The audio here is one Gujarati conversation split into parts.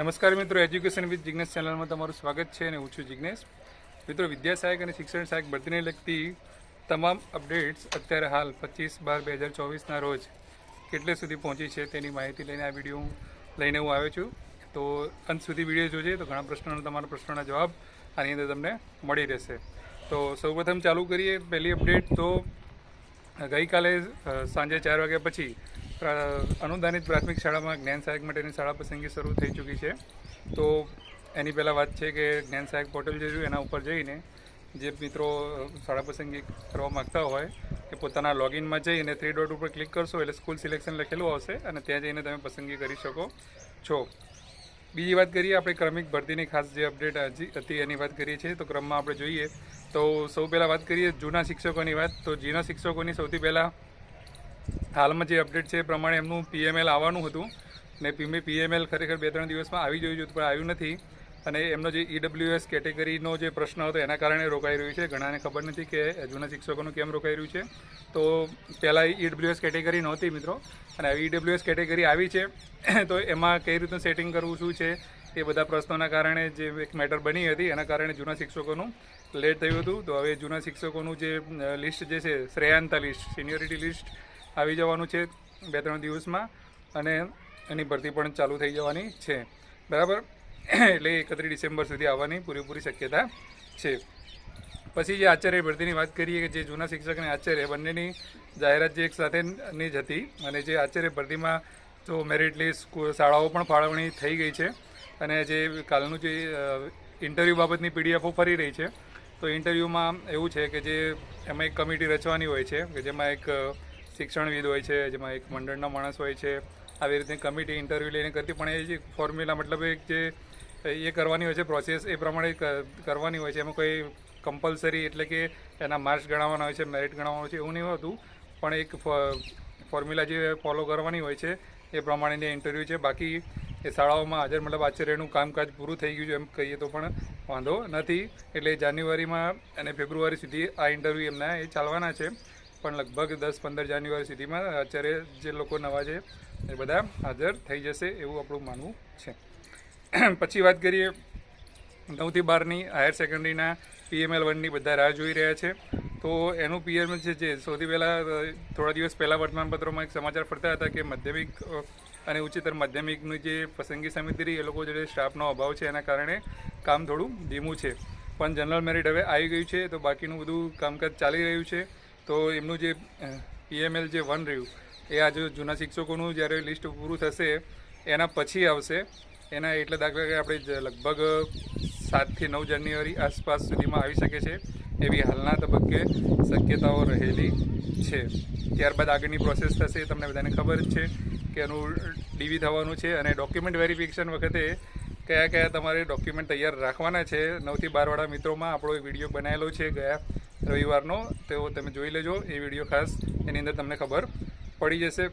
નમસ્કાર મિત્રો એજ્યુકેશન વિથ જિગ્નેશ ચેનલમાં તમારું સ્વાગત છે અને હું છું જિગ્નેશ મિત્રો વિદ્યા સહાયક અને શિક્ષણ સહાયક ભરતીને લગતી તમામ અપડેટ્સ અત્યારે હાલ પચીસ બાર બે હજાર ચોવીસના રોજ કેટલે સુધી પહોંચી છે તેની માહિતી લઈને આ વીડિયો લઈને હું આવ્યો છું. તો અંત સુધી વીડિયો જોજે તો ઘણા પ્રશ્નોના તમારા પ્રશ્નોના જવાબ આની અંદર તમને મળી રહેશે. તો સૌપ્રથમ ચાલુ કરીએ પહેલી અપડેટ તો ગઈકાલે સાંજે ચાર વાગ્યા પછી અનુદાનિત પ્રાથમિક શાળામાં જ્ઞાન સહાયક માટેની શાળા પસંદગી શરૂ થઈ ચૂકી છે. તો એની પહેલાં વાત છે કે જ્ઞાન સહાયક પોર્ટલ જે રહ્યું એના ઉપર જઈને જે મિત્રો શાળા પસંદગી કરવા માગતા હોય એ પોતાના લોગિનમાં જઈને થ્રી ડોટ ઉપર ક્લિક કરશો એટલે સ્કૂલ સિલેક્શન લખેલું આવશે અને ત્યાં જઈને તમે પસંદગી કરી શકો છો. બીજી વાત કરીએ, આપણે ક્રમિક ભરતીની ખાસ જે અપડેટ હજી હતી એની વાત કરીએ છીએ, તો ક્રમમાં આપણે જોઈએ તો સૌ પહેલાં વાત કરીએ જૂના શિક્ષકોની વાત. તો જૂના શિક્ષકોની સૌથી પહેલાં હાલમાં જે અપડેટ છે એ પ્રમાણે એમનું પીએમએલ આવવાનું હતું ને પીમે પીએમએલ ખરેખર બે ત્રણ દિવસમાં આવી જોયું હતું પણ આવ્યું નથી. અને એમનો જે ઈડબ્લ્યુએસ કેટેગરીનો જે પ્રશ્ન હતો, એના કારણે રોકાઈ રહ્યું છે. ઘણાને ખબર નથી કે જૂના શિક્ષકોનું કેમ રોકાઈ રહ્યું છે. તો પહેલાં ઈડબ્લ્યુએસ કેટેગરી નહોતી મિત્રો. અને આવી ઈડબ્લ્યુએસ કેટેગરી આવી છે, તો એમાં કઈ રીતનું સેટિંગ કરવું, શું છે, એ બધા પ્રશ્નોના કારણે જે એક મેટર બની હતી, એના કારણે જૂના શિક્ષકોનું લેટ થયું હતું. તો હવે જૂના શિક્ષકોનું જે લિસ્ટ જે છે, શ્રેયાંતા લિસ્ટ સિનિયોરિટી લિસ્ટ આવી જવાનું છે બે ત્રણ દિવસમાં અને એની ભરતી પણ ચાલુ થઈ જવાની છે. બરાબર? એટલે એકત્રીસ ડિસેમ્બર સુધી આવવાની પૂરેપૂરી શક્યતા છે. પછી જે આચાર્ય ભરતીની વાત કરીએ કે જે જૂના શિક્ષક અને આચાર્ય, બંનેની જાહેરાત જે એક સાથેની જ હતી અને જે આચાર્ય ભરતીમાં તો મેરિટ લિસ્ટ શાળાઓ પણ ફાળવણી થઈ ગઈ છે અને જે કાલનું જે ઇન્ટરવ્યૂ બાબતની પીડીએફો ફરી રહી છે. તો ઇન્ટરવ્યૂમાં એવું છે કે જે એમાં એક કમિટી રચવાની હોય છે કે જેમાં એક શિક્ષણવિદ હોય છે, જેમાં એક મંડળના માણસ હોય છે. આવી રીતે કમિટી ઇન્ટરવ્યૂ લઈને કરતી, પણ એ જે ફોર્મ્યુલા મતલબ એક જે એ કરવાની હોય છે પ્રોસેસ એ પ્રમાણે કરવાની હોય છે. એમાં કોઈ કમ્પલસરી એટલે કે એના માર્ક્સ ગણાવવાના હોય છે મેરિટ ગણાવવાનું હોય છે, એવું નહીં હોતું. પણ એક ફોર્મ્યુલા જે ફોલો કરવાની હોય છે, એ પ્રમાણેની ઇન્ટરવ્યૂ છે. બાકી એ શાળાઓમાં હાજર મતલબ આચાર્યનું કામકાજ પૂરું થઈ ગયું છે, એમ કહીએ તો પણ વાંધો નથી. એટલે જાન્યુઆરીમાં અને ફેબ્રુઆરી સુધી આ ઇન્ટરવ્યૂ એમના એ ચાલવાના છે. પણ લગભગ દસ પંદર જાન્યુઆરી સુધીમાં આચાર્ય જે લોકો નવા છે એ બધા હાજર થઈ જશે એવું આપણું માનવું છે. પછી વાત કરીએ નવથી બારની હાયર સેકન્ડરીના પીએમએલ વનની બધા રાહ જોઈ રહ્યા છે. તો એનું પીએમએલ છે, જે સૌથી પહેલાં થોડા દિવસ પહેલાં વર્તમાનપત્રોમાં એક સમાચાર ફરતા હતા કે માધ્યમિક અને ઉચ્ચતર માધ્યમિકની જે પસંદગી સમિતિ રહી, એ લોકો જોડે સ્ટાફનો અભાવ છે, એના કારણે કામ થોડું ધીમું છે. પણ જનરલ મેરિટ હવે આવી ગયું છે, તો બાકીનું બધું કામકાજ ચાલી રહ્યું છે. તો એમનું જે પીએમએલ જે વન રહ્યું, એ આજે જૂના શિક્ષકોનું જ્યારે લિસ્ટ પૂરું થશે, એના પછી આવશે. એના એટલે દાખલા કે આપણે લગભગ સાતથી નવ જાન્યુઆરી આસપાસ સુધીમાં આવી શકે છે, એવી હાલના તબક્કે શક્યતાઓ રહેલી છે. ત્યારબાદ આગળની પ્રોસેસ થશે તમને બધાને ખબર જ છે કે એનું ડીવી થવાનું છે અને ડોક્યુમેન્ટ વેરિફિકેશન વખતે કયા કયા તમારે ડોક્યુમેન્ટ તૈયાર રાખવાના છે. નવથી બારવાળા મિત્રોમાં આપણો એક વીડિયો બનાવેલો છે, ગયા રવિવારનો, તો તમે જોઈ લેજો એ વીડિયો ખાસ. એની અંદર તમને ખબર પડી જશે.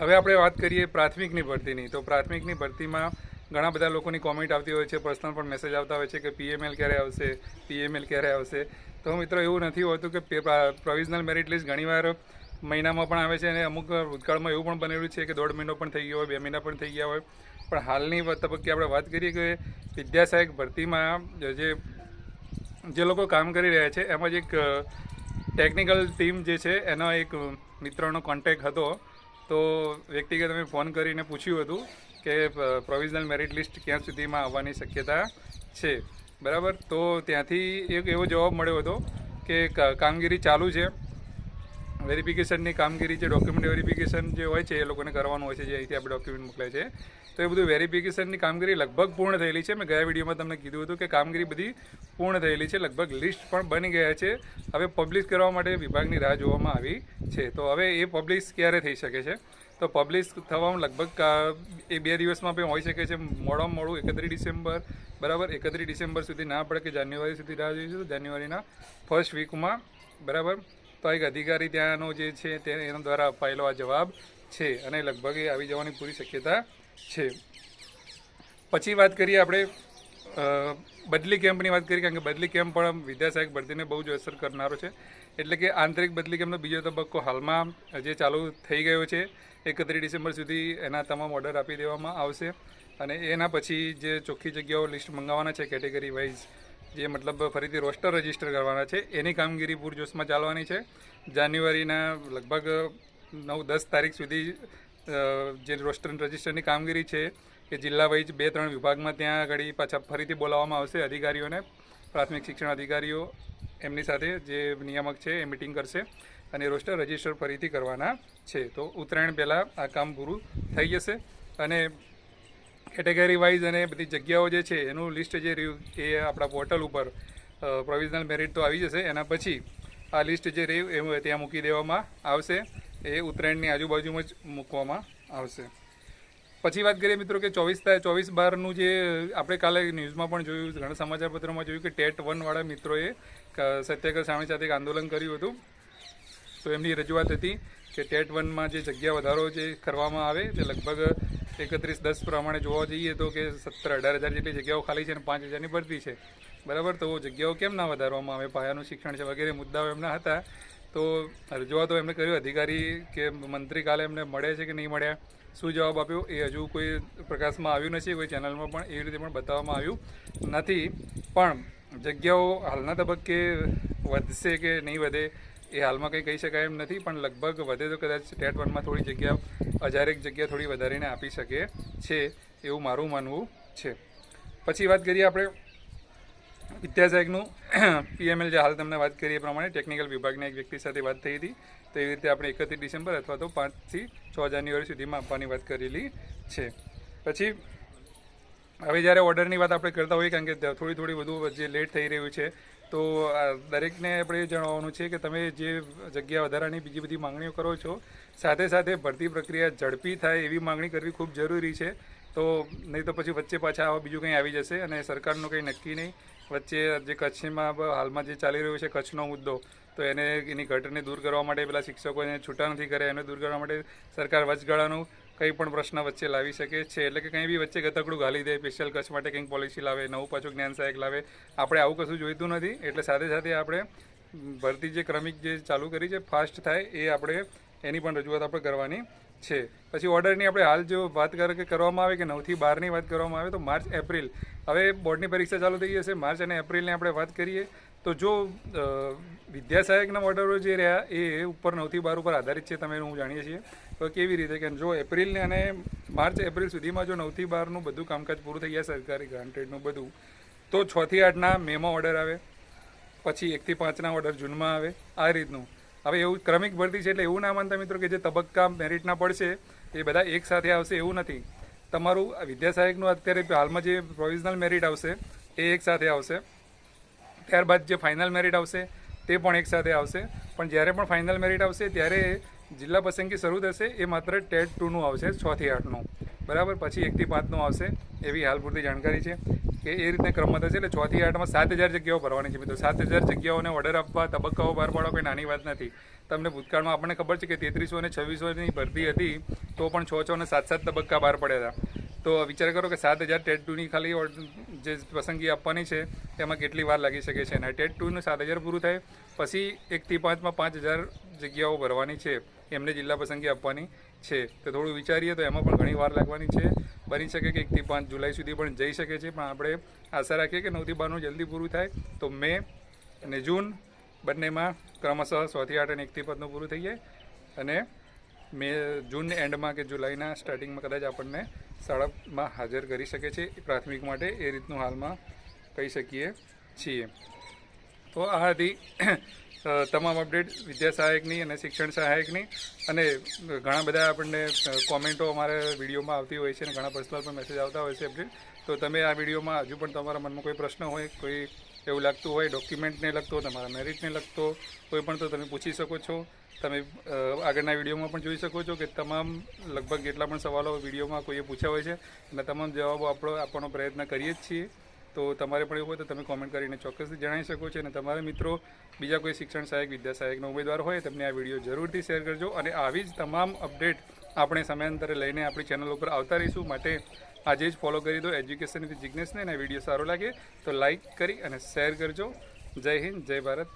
હવે આપણે વાત કરીએ પ્રાથમિકની ભરતીની. તો પ્રાથમિકની ભરતીમાં ઘણા બધા લોકોની કોમેન્ટ આવતી હોય છે પર્સનલ પણ મેસેજ આવતા હોય છે કે પીએમએલ ક્યારે આવશે પીએમએલ ક્યારે આવશે. તો મિત્રો, એવું નથી હોતું કે પ્રોવિઝનલ મેરિટ લિસ્ટ ઘણીવાર મહિનામાં પણ આવે છે અને અમુક ભૂતકાળમાં એવું પણ બનેલું છે કે દોઢ મહિનો પણ થઈ ગયો હોય, બે મહિના પણ થઈ ગયા હોય. પણ હાલની તબક્કે આપણે વાત કરીએ કે વિદ્યાસહાયક ભરતીમાં જે જે લોકો કામ કરી રહ્યા છે, એમાં જ એક ટેકનિકલ ટીમ જે છે, એનો એક મિત્રનો કોન્ટેક હતો. તો વ્યક્તિગત અમે ફોન કરીને પૂછ્યું હતું કે પ્રોવિઝનલ મેરિટ લિસ્ટ ક્યાં સુધીમાં આવવાની શક્યતા છે. બરાબર? તો ત્યાંથી એક એવો જવાબ મળ્યો હતો કે, કામગીરી ચાલુ છે. વેરિફિકેશનની કામગીરી જે ડોક્યુમેન્ટ વેરિફિકેશન જે હોય છે એ લોકોને કરવાનું હોય છે, જે અહીંથી આપણે ડોક્યુમેન્ટ મોકલાય છે. તો એ બધું વેરિફિકેશનની કામગીરી લગભગ પૂર્ણ થયેલી છે. મેં ગયા વિડીયોમાં તમને કીધું હતું કે કામગીરી બધી પૂર્ણ થયેલી છે. લગભગ લિસ્ટ પણ બની ગયા છે. હવે પબ્લિશ કરવા માટે વિભાગની રાહ જોવામાં આવી છે. તો હવે એ પબ્લિશ ક્યારે થઈ શકે છે? તો પબ્લિશ થવામાં લગભગ એ બે દિવસમાં પણ હોઈ શકે છે. મોડામાં મોડું એકત્રીસ ડિસેમ્બર, બરાબર? એકત્રીસ ડિસેમ્બર સુધી ના પડે કે જાન્યુઆરી સુધી રાહ જોઈશું? જાન્યુઆરીના ફર્સ્ટ વીકમાં બરાબર? તો એક અધિકારી ત્યાંનો જે છે તે એના દ્વારા અપાયેલો આ જવાબ છે અને લગભગ એ આવી જવાની પૂરી શક્યતા છે. પછી વાત કરીએ આપણે બદલી કેમ્પની વાત કરીએ, કારણ કે બદલી કેમ્પ પણ વિદ્યા સહાયક ભરતીને બહુ જ અસર કરનારો છે. એટલે કે આંતરિક બદલી કેમ્પનો બીજો તબક્કો હાલમાં જે ચાલુ થઈ ગયો છે, એકત્રીસ ડિસેમ્બર સુધી એના તમામ ઓર્ડર આપી દેવામાં આવશે. અને એના પછી જે ચોખ્ખી જગ્યાઓ લિસ્ટ મંગાવવાના છે, કેટેગરી વાઇઝ જે મતલબ ફરીથી રોસ્ટર રજિસ્ટર કરવાના છે. એની કામગીરી પૂરજોશમાં ચાલવાની છે. જાન્યુઆરીના લગભગ નવ, દસ તારીખ સુધી જે રોસ્ટર રજીસ્ટરની કામગીરી છે એ જિલ્લા વાઇઝ બે, ત્રણ વિભાગમાં ત્યાં આગળ પાછા ફરીથી બોલાવવામાં આવશે. અધિકારીઓને, પ્રાથમિક શિક્ષણ અધિકારીઓ એમની સાથે જે નિયામક છે એ મિટિંગ કરશે અને રોસ્ટર રજિસ્ટર ફરીથી કરવાના છે. તો ઉત્તરાયણ પહેલાં આ કામ પૂરું થઈ જશે અને કેટેગરી વાઇઝ અને બધી જગ્યાઓ જે છે, એનું લિસ્ટ જે રહ્યું, એ આપણા પોર્ટલ ઉપર પ્રોવિઝનલ મેરિટ તો આવી જશે. એના પછી આ લિસ્ટ જે રહ્યું, એ ત્યાં મૂકી દેવામાં આવશે. એ ઉત્તરાયણની આજુબાજુમાં જ મૂકવામાં આવશે. પછી વાત કરીએ મિત્રો કે ચોવીસ ચોવીસ બારનું જે, આપણે કાલે ન્યૂઝમાં પણ જોયું, ઘણા સમાચારપત્રોમાં જોયું કે ટેટ વનવાળા મિત્રોએ સત્યાગ્રહ સામે સાથે એક આંદોલન કર્યું હતું. તો એમની રજૂઆત હતી કે ટેટ વનમાં જે જગ્યા વધારો જે કરવામાં આવે, તે લગભગ એકત્રીસ દસ પ્રમાણે જોવા જઈએ તો કે સત્તર અઢાર હજાર જેટલી જગ્યાઓ ખાલી છે અને પાંચ હજારની ભરતી છે. બરાબર? તો જગ્યાઓ કેમ ના વધારવામાં આવે? પાયાનું શિક્ષણ છે વગેરે મુદ્દાઓ એમના હતા. તો રજૂઆતો એમણે કર્યું અધિકારી કે મંત્રી કાલે એમને મળે છે કે નહીં મળ્યા? શું જવાબ આપ્યો? એ હજુ કોઈ પ્રકાશમાં આવ્યું નથી, કોઈ ચેનલમાં પણ એવી રીતે પણ બતાવવામાં આવ્યું નથી. પણ જગ્યાઓ હાલના તબક્કે વધશે કે નહીં વધે એ હાલમાં કંઈ કહી શકાય એમ નથી, પણ લગભગ વધે તો કદાચ ટેટ વનમાં થોડી જગ્યા હજારેક જગ્યા થોડી વધારીને આપી શકે છે એવું મારું માનવું છે. પછી વાત કરીએ આપણે વિદ્યાસાહેબનું પીએમએલ જે હાલ તમને વાત કરી એ પ્રમાણે ટેકનિકલ વિભાગના એક વ્યક્તિ સાથે વાત થઈ હતી. તો એવી રીતે આપણે એકત્રીસ ડિસેમ્બર અથવા તો પાંચથી છ જાન્યુઆરી સુધીમાં આપવાની વાત કરેલી છે. પછી હવે જ્યારે ઓર્ડરની વાત આપણે કરતા હોઈએ, કારણ કે થોડી થોડી બધું જે લેટ થઈ રહ્યું છે, તો દરેકને આપણે જણાવવાનું છે કે તમે જે જગ્યા વધારાની બીજી બધી માંગણીઓ કરો છો, સાથે સાથે ભરતી પ્રક્રિયા ઝડપી થાય એવી માંગણી કરવી ખૂબ જરૂરી છે. તો, નહીં તો પછી વચ્ચે પાછા આવા બીજું કંઈ આવી જશે અને સરકારનું કંઈ નક્કી નહીં. વચ્ચે જે કચ્છમાં હાલમાં જે ચાલી રહ્યો છે કચ્છનો મુદ્દો, તો એને એની ઘટને દૂર કરવા માટે પેલા શિક્ષકોને છૂટા નથી કરે એને દૂર કરવા માટે સરકાર વચગાળાનું કંઈ પણ પ્રશ્ન વચ્ચે લાવી શકે છે. એટલે કે કંઈ બી વચ્ચે ગતકડું ઘાલી દે સ્પેશિયલ કચ્છ માટે કંઈક પોલિસી લાવે, નવું પાછું જ્ઞાન સહાયક લાવે, આપણે આવું કશું જોઈતું નથી. એટલે સાથે સાથે આપણે ભરતી જે ક્રમિક જે ચાલુ કરી છે ફાસ્ટ થાય, એ આપણે એની પણ રજૂઆત આપણે કરવાની છે. પછી ઓર્ડરની આપણે હાલ જો વાત કરે, કે કરવામાં આવે કે નવથી બારની વાત કરવામાં આવે તો માર્ચ, એપ્રિલ. હવે બોર્ડની પરીક્ષા ચાલુ થઈ જશે. માર્ચ અને એપ્રિલની આપણે વાત કરીએ. તો જો વિદ્યાસહાયકના ઓર્ડરો જે રહ્યા, એ ઉપર નવથી બાર ઉપર આધારિત છે, તમે હું જાણીએ છીએ. તો કેવી રીતે કે જો એપ્રિલને અને માર્ચ, એપ્રિલ સુધીમાં જો નવથી બારનું બધું કામકાજ પૂરું થઈ જાય સરકારી ગ્રાન્ટેડનું બધું, તો છથી આઠના મેમાં ઓર્ડર આવે. પછી એકથી પાંચના ઓર્ડર જૂનમાં આવે. આ રીતનું. હવે એવું ક્રમિક ભરતી છે એટલે એવું ના માનતા મિત્રો કે જે તબક્કા મેરિટના પડશે, એ બધા એક સાથે આવશે એવું નથી. તમારું આ વિદ્યાસહાયકનું અત્યારે હાલમાં જે પ્રોવિઝનલ મેરિટ આવશે, એ એક સાથે આવશે. ત્યારબાદ જે ફાઇનલ મેરિટ આવશે, તે પણ એકસાથે આવશે. પણ જ્યારે પણ ફાઇનલ મેરિટ આવશે, ત્યારે જિલ્લા પસંદગી શરૂ થશે, એ માત્ર ટેટ ટુનું આવશે છથી આઠનું બરાબર? પછી એકથી પાંચનું આવશે, એવી હાલ પૂરતી જાણકારી છે કે એ રીતના ક્રમમાં થશે એટલે છથી આઠમાં સાત હજાર જગ્યાઓ ભરવાની છે. મિત્રો, સાત હજાર જગ્યાઓને ઓર્ડર આપવા, તબક્કાઓ બહાર પાડવા કોઈ નાની વાત નથી. તમને ભૂતકાળમાં આપણને ખબર છે કે તેત્રીસો અને છવ્વીસોની ભરતી હતી, તો પણ છ છ અને સાત સાત તબક્કા બહાર પડ્યા હતા. તો વિચાર કરો કે સાત હજાર ટેટ ટુની ખાલી જે પસંદગી આપવાની છે તેમાં કેટલી વાર લાગી શકે છે? અને ટેટ ટુનું સાત હજાર પૂરું થાય, પછી એકથી પાંચમાં પાંચ હજાર જગ્યાઓ ભરવાની છે, એમને જિલ્લા પસંદગી આપવાની છે. તો થોડું વિચારીએ તો એમાં પણ ઘણી વાર લાગવાની છે. બની શકે કે એકથી પાંચ જુલાઈ સુધી પણ જઈ શકે છે, પણ આપણે આશા રાખીએ કે નવથી બારનું જલ્દી પૂરું થાય. તો મે અને જૂન બંનેમાં ક્રમશઃ સોથી આઠ અને એકથી પાંચનું પૂરું થઈ જાય. અને મે જૂન એન્ડમાં કે જુલાઈના સ્ટાર્ટિંગમાં કદાચ આપણને શાળામાં હાજર કરી શકે છે. પ્રાથમિક માટે એ રીતનું હાલમાં કહી શકીએ છીએ. તો આ હતી તમામ અપડેટ વિદ્યા સહાયકની અને શિક્ષણ સહાયકની. અને ઘણા બધા આપણને કોમેન્ટો અમારા વિડીયોમાં આવતી હોય છે અને ઘણા પર્સનલ પણ મેસેજ આવતા હોય છે અપડેટ. તો તમે આ વિડીયોમાં હજુ પણ તમારા મનમાં કોઈ પ્રશ્ન હોય, કોઈ એવું લાગતું હોય ડોક્યુમેન્ટને લગતો, તમારા મેરિટને લગતો, કોઈ પણ તો તમે પૂછી શકો છો. તમે આગળના વિડીયોમાં પણ જોઈ શકો છો કે તમામ લગભગ જેટલા પણ સવાલો વિડીયોમાં કોઈએ પૂછ્યા હોય છે અને તમામ જવાબો આપણો આપવાનો પ્રયત્ન કરીએ જ છીએ. તો તમારે પણ એવું હોય તો તમે કોમેન્ટ કરીને ચોક્કસથી જણાવી શકો છો. અને તમારા મિત્રો, બીજા કોઈ શિક્ષણ સહાયક, વિદ્યા સહાયકનો ઉમેદવાર હોય, તમને આ વીડિયો જરૂરથી શેર કરજો. અને આવી જ તમામ અપડેટ આપણે સમયાંતરે લઈને આપણી ચેનલ ઉપર આવતા રહીશું. માટે આજે જ ફોલો કરી દો. એજ્યુકેશન વિથ જિજ્ઞેસને અને વીડિયો સારો લાગે તો લાઇક કરી અને શેર કરજો. જય હિન્દ, જય ભારત.